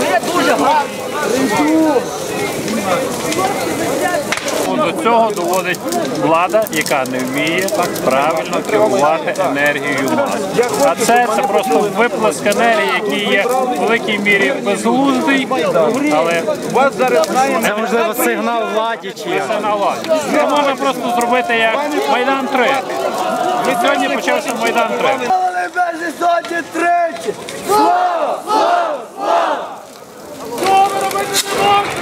Це дуже гарно. До цього доводить влада, яка не вміє правильно керувати енергією мас. А це, це просто виплеск енергії, який є в великій мірі безглуздий, але Це можливо сигнал владі чи це на владі. Це можна просто зробити як Майдан 3. Від сьогодні почався Майдан 3. Але без сотні тричі! Слава! Слава! Слава! Слава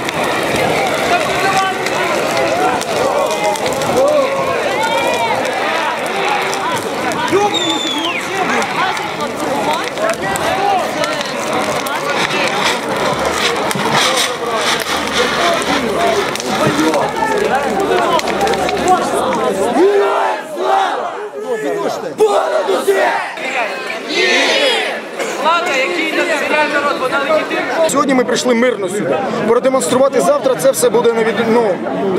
Сьогодні ми прийшли мирно сюди. Продемонструвати завтра це все буде на від... ну,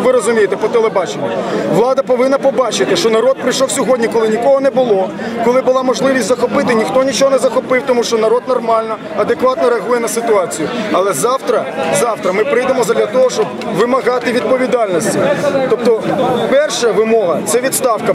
ви розумієте, по телебаченню. Влада повинна побачити, що народ прийшов сьогодні, коли нікого не було, коли була можливість захопити, ніхто нічого не захопив, тому що народ нормально, адекватно реагує на ситуацію. Але завтра, завтра ми прийдемо для того, щоб вимагати відповідальності. Тобто, перша вимога це відставка.